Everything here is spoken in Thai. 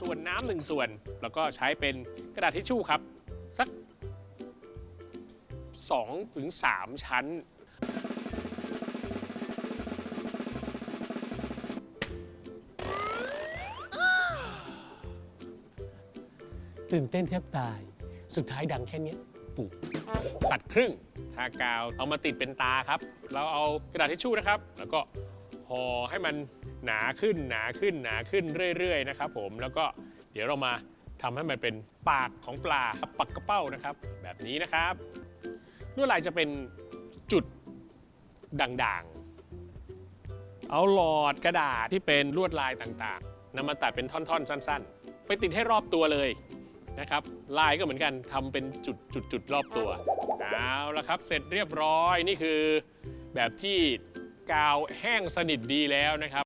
ส่วนน้ำหนึ่งส่วน แล้วก็ใช้เป็นกระดาษทิชชู่ครับ สัก2ถึง3ชั้น ตื่นเต้นแทบตาย สุดท้ายดังแค่เนี้ยปุ๊บตัดครึ่ง ทากาวเอามาติดเป็นตาครับ เราเอากระดาษทิชชู่นะครับ แล้วก็ ห่อให้มันหนาขึ้นหนาขึ้นหนาขึ้นเรื่อยๆนะครับผมแล้วก็เดี๋ยวเรามาทำให้มันเป็นปากของปลาปักกระเป้านะครับ แบบนี้นะครับลวดลายจะเป็นจุดด่างๆ เอาหลอดกระดาษที่เป็นลวดลายต่างๆนำมาตัดเป็นท่อนๆ สั้น ๆ ไปติดให้รอบตัวเลยนะครับ ลายก็เหมือนกันทำเป็นจุดจุดจุดรอบตัว เอาละครับ เสร็จเรียบร้อยนี่คือแบบที่ กาวแห้งสนิทดีแล้วนะครับ